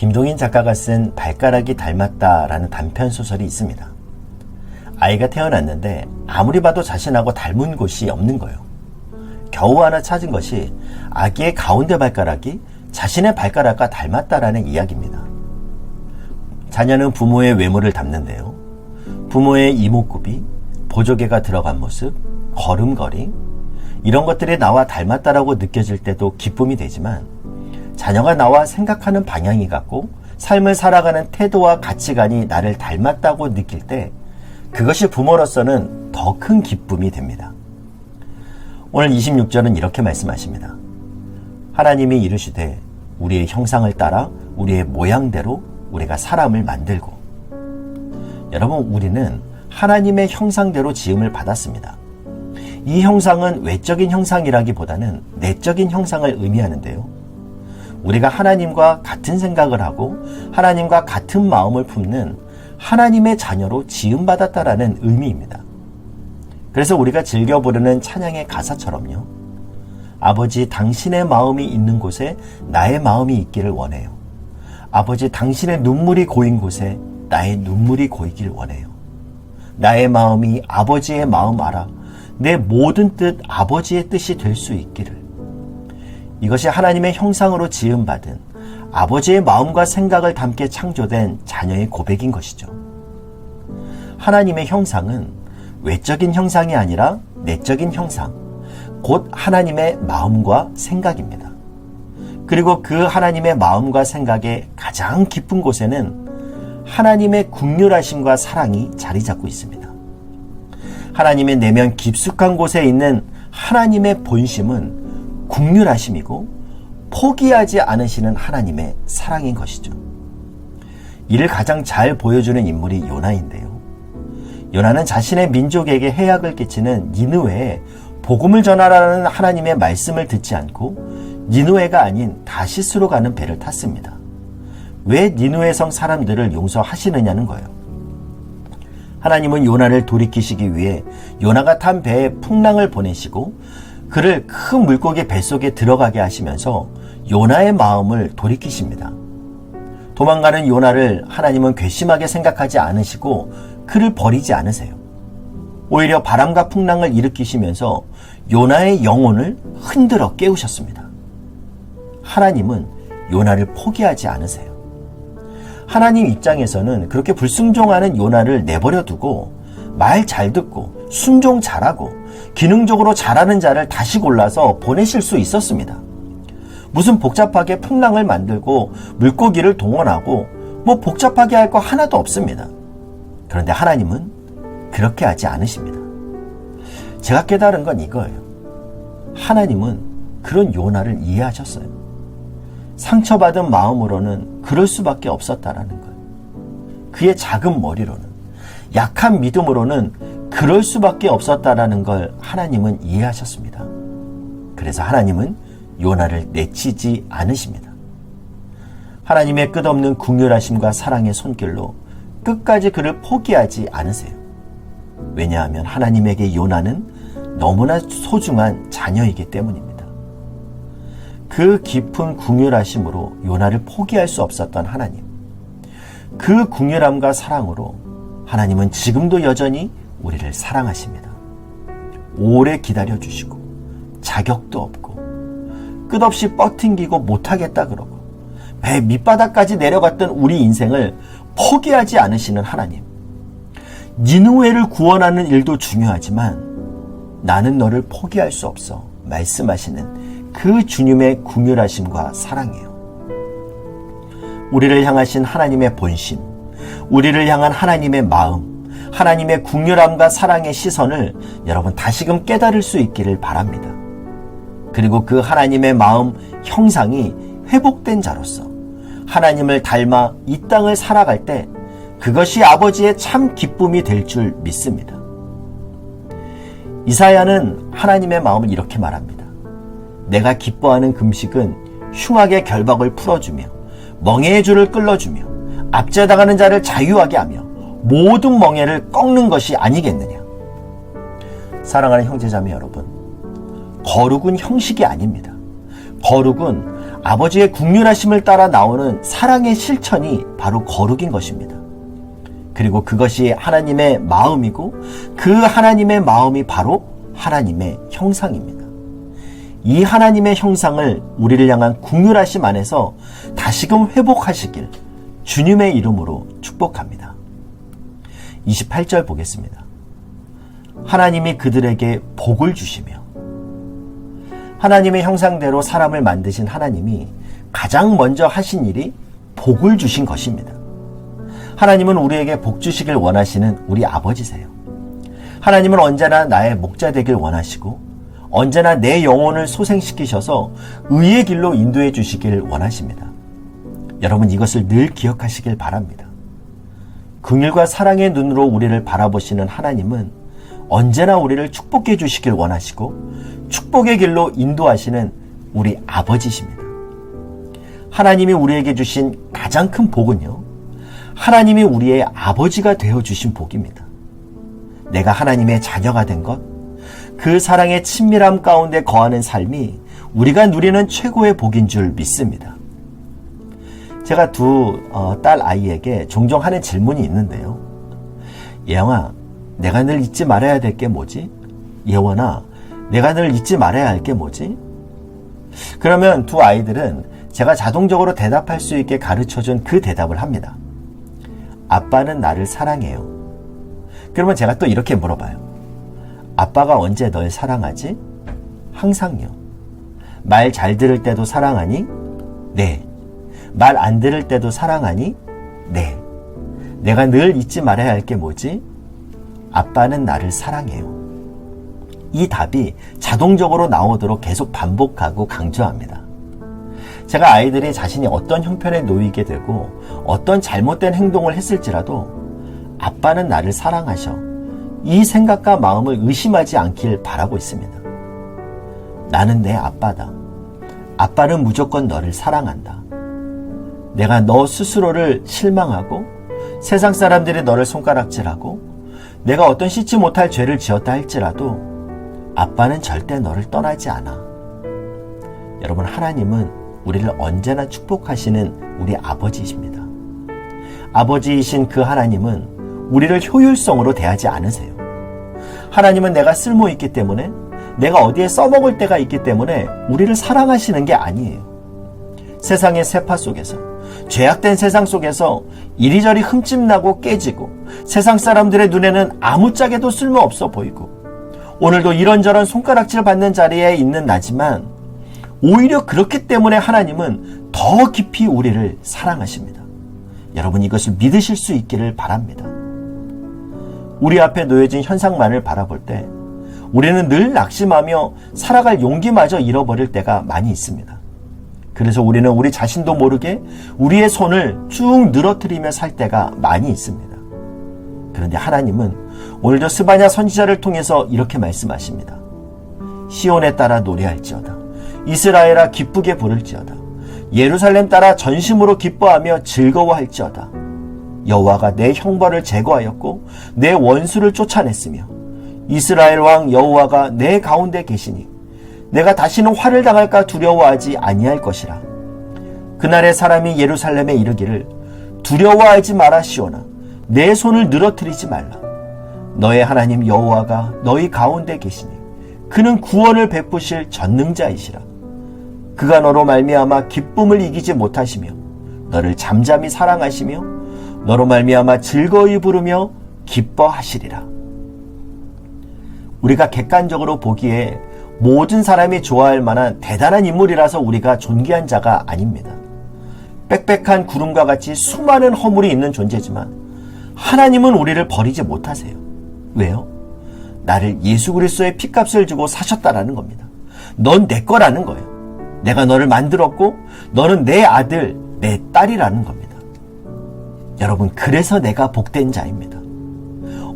김동인 작가가 쓴 발가락이 닮았다라는 단편 소설이 있습니다. 아이가 태어났는데 아무리 봐도 자신하고 닮은 곳이 없는 거예요. 겨우 하나 찾은 것이 아기의 가운데 발가락이 자신의 발가락과 닮았다라는 이야기입니다. 자녀는 부모의 외모를 닮는데요. 부모의 이목구비, 보조개가 들어간 모습, 걸음걸이, 이런 것들이 나와 닮았다라고 느껴질 때도 기쁨이 되지만 자녀가 나와 생각하는 방향이 같고 삶을 살아가는 태도와 가치관이 나를 닮았다고 느낄 때 그것이 부모로서는 더 큰 기쁨이 됩니다. 오늘 26절은 이렇게 말씀하십니다. 하나님이 이르시되 우리의 형상을 따라 우리의 모양대로 우리가 사람을 만들고 여러분 우리는 하나님의 형상대로 지음을 받았습니다. 이 형상은 외적인 형상이라기보다는 내적인 형상을 의미하는데요. 우리가 하나님과 같은 생각을 하고 하나님과 같은 마음을 품는 하나님의 자녀로 지음받았다라는 의미입니다. 그래서 우리가 즐겨 부르는 찬양의 가사처럼요. 아버지 당신의 마음이 있는 곳에 나의 마음이 있기를 원해요. 아버지 당신의 눈물이 고인 곳에 나의 눈물이 고이길 원해요. 나의 마음이 아버지의 마음 알아 내 모든 뜻 아버지의 뜻이 될 수 있기를. 이것이 하나님의 형상으로 지음받은 아버지의 마음과 생각을 담게 창조된 자녀의 고백인 것이죠. 하나님의 형상은 외적인 형상이 아니라 내적인 형상, 곧 하나님의 마음과 생각입니다. 그리고 그 하나님의 마음과 생각의 가장 깊은 곳에는 하나님의 국률하심과 사랑이 자리 잡고 있습니다. 하나님의 내면 깊숙한 곳에 있는 하나님의 본심은 국률하심이고 포기하지 않으시는 하나님의 사랑인 것이죠. 이를 가장 잘 보여주는 인물이 요나인데요. 요나는 자신의 민족에게 해악을 끼치는 니느웨에 복음을 전하라는 하나님의 말씀을 듣지 않고 니누에가 아닌 다시스로 가는 배를 탔습니다. 왜 니누의 성 사람들을 용서하시느냐는 거예요. 하나님은 요나를 돌이키시기 위해 요나가 탄 배에 풍랑을 보내시고 그를 큰 물고기 뱃속에 들어가게 하시면서 요나의 마음을 돌이키십니다. 도망가는 요나를 하나님은 괘씸하게 생각하지 않으시고 그를 버리지 않으세요. 오히려 바람과 풍랑을 일으키시면서 요나의 영혼을 흔들어 깨우셨습니다. 하나님은 요나를 포기하지 않으세요. 하나님 입장에서는 그렇게 불순종하는 요나를 내버려 두고 말 잘 듣고 순종 잘하고 기능적으로 잘하는 자를 다시 골라서 보내실 수 있었습니다. 무슨 복잡하게 풍랑을 만들고 물고기를 동원하고 뭐 복잡하게 할 거 하나도 없습니다. 그런데 하나님은 그렇게 하지 않으십니다. 제가 깨달은 건 이거예요. 하나님은 그런 요나를 이해하셨어요. 상처받은 마음으로는 그럴 수밖에 없었다라는 거예요. 그의 작은 머리로는 약한 믿음으로는 그럴 수밖에 없었다라는 걸 하나님은 이해하셨습니다. 그래서 하나님은 요나를 내치지 않으십니다. 하나님의 끝없는 궁휼하심과 사랑의 손길로 끝까지 그를 포기하지 않으세요. 왜냐하면 하나님에게 요나는 너무나 소중한 자녀이기 때문입니다. 그 깊은 궁휼하심으로 요나를 포기할 수 없었던 하나님. 그 궁휼함과 사랑으로 하나님은 지금도 여전히 우리를 사랑하십니다. 오래 기다려 주시고 자격도 없고 끝없이 뻗팅기고 못하겠다 그러고 배 밑바닥까지 내려갔던 우리 인생을 포기하지 않으시는 하나님. 니누웨를 구원하는 일도 중요하지만 나는 너를 포기할 수 없어 말씀하시는 그 주님의 궁휼하심과 사랑이에요. 우리를 향하신 하나님의 본심, 우리를 향한 하나님의 마음, 하나님의 궁휼함과 사랑의 시선을 여러분 다시금 깨달을 수 있기를 바랍니다. 그리고 그 하나님의 마음 형상이 회복된 자로서 하나님을 닮아 이 땅을 살아갈 때 그것이 아버지의 참 기쁨이 될 줄 믿습니다. 이사야는 하나님의 마음을 이렇게 말합니다. 내가 기뻐하는 금식은 흉악의 결박을 풀어주며 멍해의 줄을 끌어주며 압제당하는 자를 자유하게 하며 모든 멍해를 꺾는 것이 아니겠느냐. 사랑하는 형제자매 여러분, 거룩은 형식이 아닙니다. 거룩은 아버지의 국률하심을 따라 나오는 사랑의 실천이 바로 거룩인 것입니다. 그리고 그것이 하나님의 마음이고 그 하나님의 마음이 바로 하나님의 형상입니다. 이 하나님의 형상을 우리를 향한 국률하심 안에서 다시금 회복하시길 주님의 이름으로 축복합니다. 28절 보겠습니다. 하나님이 그들에게 복을 주시며 하나님의 형상대로 사람을 만드신 하나님이 가장 먼저 하신 일이 복을 주신 것입니다. 하나님은 우리에게 복 주시길 원하시는 우리 아버지세요. 하나님은 언제나 나의 목자 되길 원하시고 언제나 내 영혼을 소생시키셔서 의의 길로 인도해 주시길 원하십니다. 여러분 이것을 늘 기억하시길 바랍니다. 긍휼과 사랑의 눈으로 우리를 바라보시는 하나님은 언제나 우리를 축복해 주시길 원하시고 축복의 길로 인도하시는 우리 아버지십니다. 하나님이 우리에게 주신 가장 큰 복은요. 하나님이 우리의 아버지가 되어 주신 복입니다. 내가 하나님의 자녀가 된 것, 그 사랑의 친밀함 가운데 거하는 삶이 우리가 누리는 최고의 복인 줄 믿습니다. 제가 두딸 어, 아이에게 종종 하는 질문이 있는데요. 예영아, 내가 늘 잊지 말아야 될 게 뭐지? 예원아, 내가 늘 잊지 말아야 할 게 뭐지? 그러면 두 아이들은 제가 자동적으로 대답할 수 있게 가르쳐 준 그 대답을 합니다. 아빠는 나를 사랑해요. 그러면 제가 또 이렇게 물어봐요. 아빠가 언제 널 사랑하지? 항상요. 말 잘 들을 때도 사랑하니? 네. 말 안 들을 때도 사랑하니? 네. 내가 늘 잊지 말아야 할 게 뭐지? 아빠는 나를 사랑해요. 이 답이 자동적으로 나오도록 계속 반복하고 강조합니다. 제가 아이들이 자신이 어떤 형편에 놓이게 되고 어떤 잘못된 행동을 했을지라도 아빠는 나를 사랑하셔. 이 생각과 마음을 의심하지 않길 바라고 있습니다. 나는 내 아빠다. 아빠는 무조건 너를 사랑한다. 내가 너 스스로를 실망하고 세상 사람들이 너를 손가락질하고 내가 어떤 씻지 못할 죄를 지었다 할지라도 아빠는 절대 너를 떠나지 않아. 여러분, 하나님은 우리를 언제나 축복하시는 우리 아버지이십니다. 아버지이신 그 하나님은 우리를 효율성으로 대하지 않으세요. 하나님은 내가 쓸모 있기 때문에 내가 어디에 써먹을 때가 있기 때문에 우리를 사랑하시는 게 아니에요. 세상의 세파 속에서 죄악된 세상 속에서 이리저리 흠집나고 깨지고 세상 사람들의 눈에는 아무짝에도 쓸모없어 보이고 오늘도 이런저런 손가락질 받는 자리에 있는 나지만 오히려 그렇기 때문에 하나님은 더 깊이 우리를 사랑하십니다. 여러분 이것을 믿으실 수 있기를 바랍니다. 우리 앞에 놓여진 현상만을 바라볼 때 우리는 늘 낙심하며 살아갈 용기마저 잃어버릴 때가 많이 있습니다. 그래서 우리는 우리 자신도 모르게 우리의 손을 쭉 늘어뜨리며 살 때가 많이 있습니다. 그런데 하나님은 오늘도 스바냐 선지자를 통해서 이렇게 말씀하십니다. 시온에 따라 노래할지어다. 이스라엘아 기쁘게 부를지어다. 예루살렘 따라 전심으로 기뻐하며 즐거워할지어다. 여호와가 내 형벌을 제거하였고 내 원수를 쫓아냈으며 이스라엘 왕 여호와가 내 가운데 계시니 내가 다시는 화를 당할까 두려워하지 아니할 것이라. 그날의 사람이 예루살렘에 이르기를 두려워하지 마라 시오나 내 손을 늘어뜨리지 말라. 너의 하나님 여호와가 너희 가운데 계시니 그는 구원을 베푸실 전능자이시라. 그가 너로 말미암아 기쁨을 이기지 못하시며 너를 잠잠히 사랑하시며 너로 말미암아 즐거이 부르며 기뻐하시리라. 우리가 객관적으로 보기에 모든 사람이 좋아할 만한 대단한 인물이라서 우리가 존귀한 자가 아닙니다. 빽빽한 구름과 같이 수많은 허물이 있는 존재지만 하나님은 우리를 버리지 못하세요. 왜요? 나를 예수 그리스도의 피값을 주고 사셨다라는 겁니다. 넌 내 거라는 거예요. 내가 너를 만들었고 너는 내 아들, 내 딸이라는 겁니다. 여러분, 그래서 내가 복된 자입니다.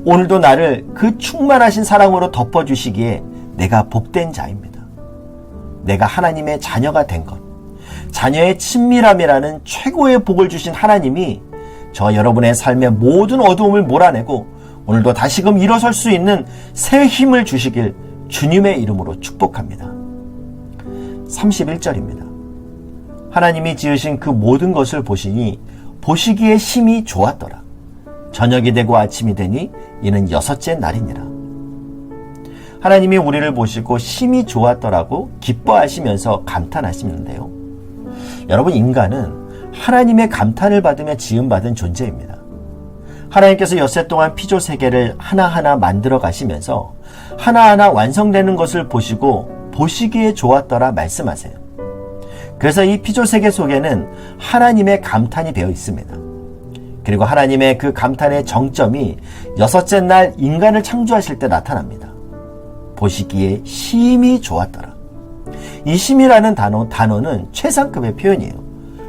오늘도 나를 그 충만하신 사랑으로 덮어주시기에 내가 복된 자입니다. 내가 하나님의 자녀가 된 것. 자녀의 친밀함이라는 최고의 복을 주신 하나님이 저 여러분의 삶의 모든 어두움을 몰아내고 오늘도 다시금 일어설 수 있는 새 힘을 주시길 주님의 이름으로 축복합니다. 31절입니다. 하나님이 지으신 그 모든 것을 보시니 보시기에 심히 좋았더라. 저녁이 되고 아침이 되니 이는 여섯째 날이니라. 하나님이 우리를 보시고 심히 좋았더라고 기뻐하시면서 감탄하시는데요. 여러분, 인간은 하나님의 감탄을 받으며 지음받은 존재입니다. 하나님께서 엿새 동안 피조 세계를 하나하나 만들어 가시면서 하나하나 완성되는 것을 보시고 보시기에 좋았더라 말씀하세요. 그래서 이 피조 세계 속에는 하나님의 감탄이 배어 있습니다. 그리고 하나님의 그 감탄의 정점이 여섯째 날 인간을 창조하실 때 나타납니다. 보시기에 심히 좋았더라. 이 심이라는 단어, 단어는 최상급의 표현이에요.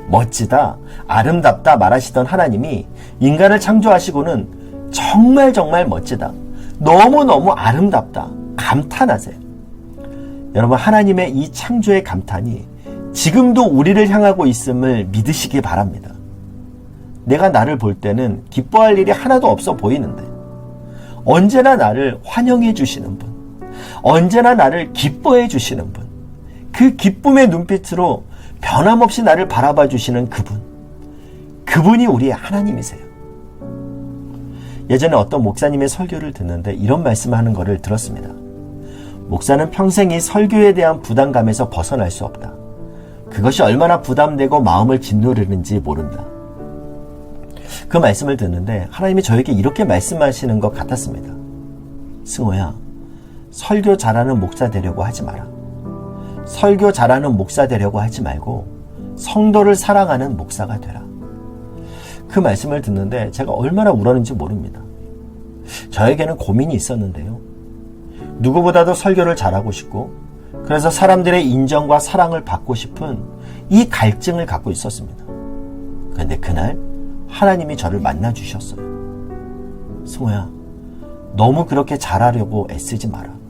멋지다, 아름답다 말하시던 하나님이 인간을 창조하시고는 정말 정말 멋지다. 너무너무 아름답다. 감탄하세요. 여러분, 하나님의 이 창조의 감탄이 지금도 우리를 향하고 있음을 믿으시기 바랍니다. 내가 나를 볼 때는 기뻐할 일이 하나도 없어 보이는데, 언제나 나를 환영해 주시는 분, 언제나 나를 기뻐해 주시는 분, 그 기쁨의 눈빛으로 변함없이 나를 바라봐 주시는 그분, 그분이 우리의 하나님이세요. 예전에 어떤 목사님의 설교를 듣는데 이런 말씀을 하는 것을 들었습니다. 목사는 평생 이 설교에 대한 부담감에서 벗어날 수 없다. 그것이 얼마나 부담되고 마음을 짓누르는지 모른다. 그 말씀을 듣는데 하나님이 저에게 이렇게 말씀하시는 것 같았습니다. 승호야, 설교 잘하는 목사 되려고 하지 마라. 설교 잘하는 목사 되려고 하지 말고 성도를 사랑하는 목사가 되라. 그 말씀을 듣는데 제가 얼마나 울었는지 모릅니다. 저에게는 고민이 있었는데요. 누구보다도 설교를 잘하고 싶고, 그래서 사람들의 인정과 사랑을 받고 싶은 이 갈증을 갖고 있었습니다. 그런데 그날 하나님이 저를 만나 주셨어요. 승호야, 너무 그렇게 잘하려고 애쓰지 마라.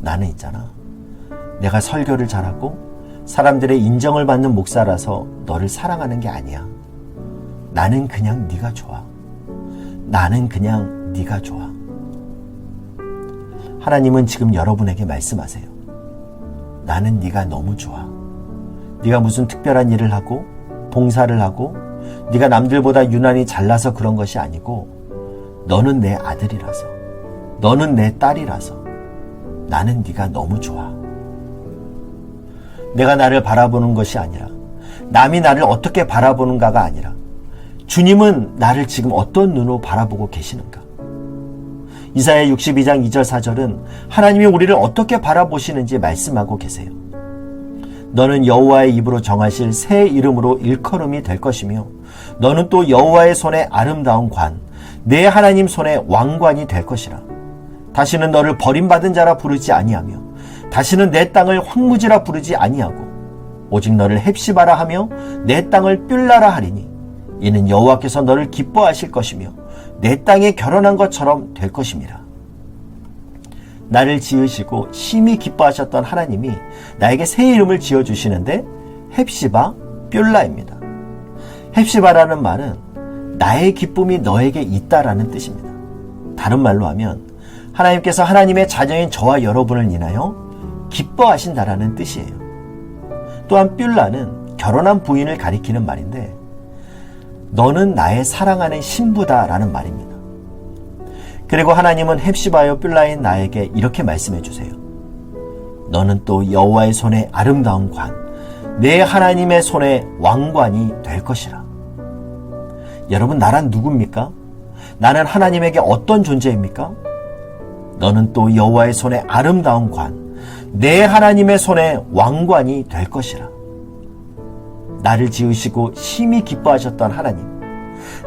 나는 있잖아. 내가 설교를 잘하고 사람들의 인정을 받는 목사라서 너를 사랑하는 게 아니야. 나는 그냥 네가 좋아. 나는 그냥 네가 좋아. 하나님은 지금 여러분에게 말씀하세요. 나는 네가 너무 좋아. 네가 무슨 특별한 일을 하고 봉사를 하고 네가 남들보다 유난히 잘나서 그런 것이 아니고 너는 내 아들이라서 너는 내 딸이라서 나는 네가 너무 좋아. 내가 나를 바라보는 것이 아니라 남이 나를 어떻게 바라보는가가 아니라 주님은 나를 지금 어떤 눈으로 바라보고 계시는가? 이사야 62장 2절 4절은 하나님이 우리를 어떻게 바라보시는지 말씀하고 계세요. 너는 여호와의 입으로 정하실 새 이름으로 일컬음이 될 것이며 너는 또 여호와의 손에 아름다운 관, 내 하나님 손에 왕관이 될 것이라. 다시는 너를 버림받은 자라 부르지 아니하며 다시는 내 땅을 황무지라 부르지 아니하고 오직 너를 헵시바라 하며 내 땅을 뷸라라 하리니 이는 여호와께서 너를 기뻐하실 것이며 내 땅에 결혼한 것처럼 될 것입니다. 나를 지으시고 심히 기뻐하셨던 하나님이 나에게 새 이름을 지어 주시는데 헵시바 뷸라입니다. 헵시바라는 말은 나의 기쁨이 너에게 있다라는 뜻입니다. 다른 말로 하면 하나님께서 하나님의 자녀인 저와 여러분을 인하여 기뻐하신다라는 뜻이에요. 또한 뷸라는 결혼한 부인을 가리키는 말인데 너는 나의 사랑하는 신부다라는 말입니다. 그리고 하나님은 헵시바요 뷸라인 나에게 이렇게 말씀해 주세요. 너는 또 여호와의 손에 아름다운 관, 내 하나님의 손에 왕관이 될 것이라. 여러분 나란 누굽니까? 나는 하나님에게 어떤 존재입니까? 너는 또 여호와의 손에 아름다운 관, 내 하나님의 손에 왕관이 될 것이라. 나를 지으시고 심히 기뻐하셨던 하나님.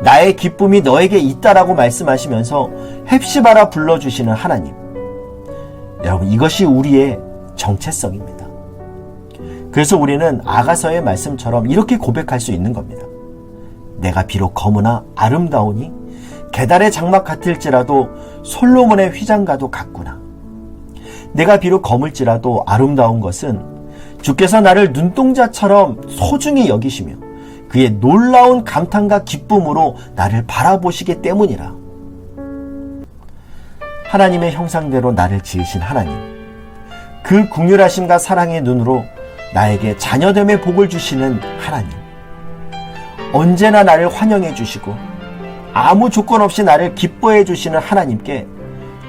나의 기쁨이 너에게 있다라고 말씀하시면서 헵시바라 불러주시는 하나님. 여러분, 이것이 우리의 정체성입니다. 그래서 우리는 아가서의 말씀처럼 이렇게 고백할 수 있는 겁니다. 내가 비록 검으나 아름다우니 계달의 장막 같을지라도 솔로몬의 휘장과도 같구나. 내가 비록 검을지라도 아름다운 것은 주께서 나를 눈동자처럼 소중히 여기시며 그의 놀라운 감탄과 기쁨으로 나를 바라보시기 때문이라. 하나님의 형상대로 나를 지으신 하나님. 그 궁률하심과 사랑의 눈으로 나에게 자녀됨의 복을 주시는 하나님. 언제나 나를 환영해 주시고 아무 조건 없이 나를 기뻐해 주시는 하나님께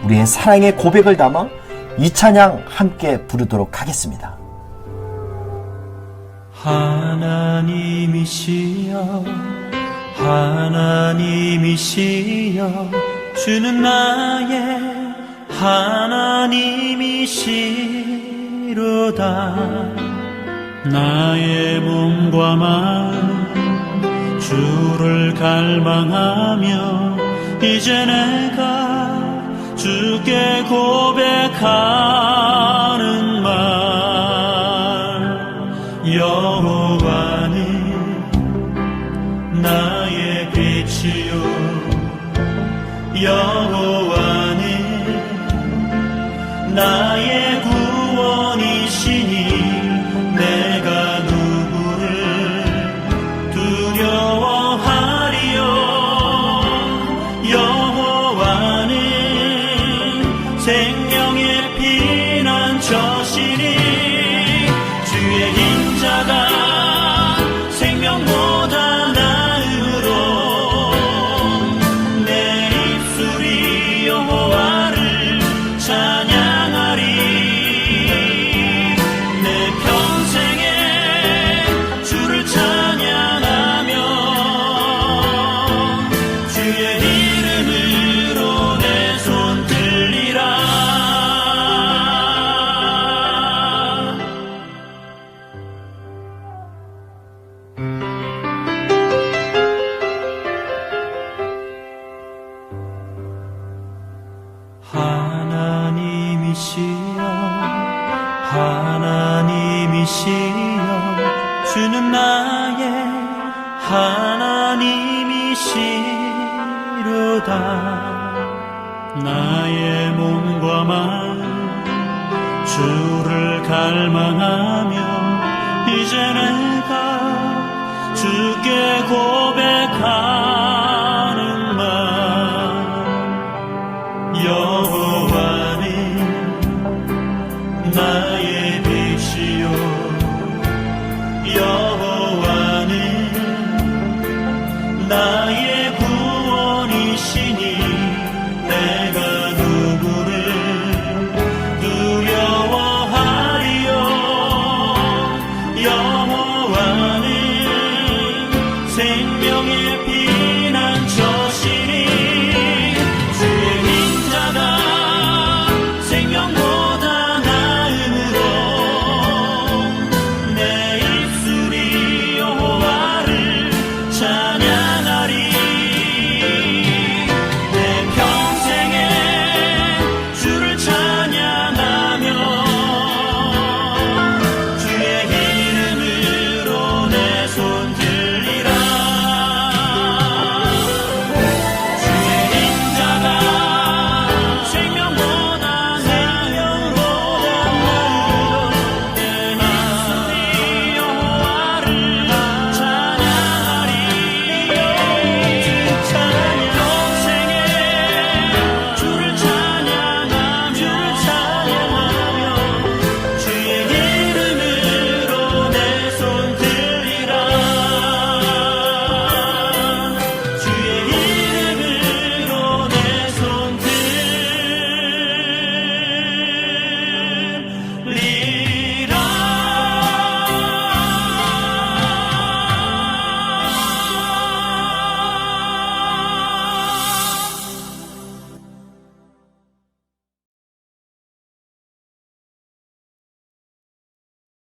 우리의 사랑의 고백을 담아 이 찬양 함께 부르도록 하겠습니다. 하나님이시여 하나님이시여 주는 나의 하나님이시로다 나의 몸과 마음 주를 갈망하며 이제 내가 주께 고백하는 말. my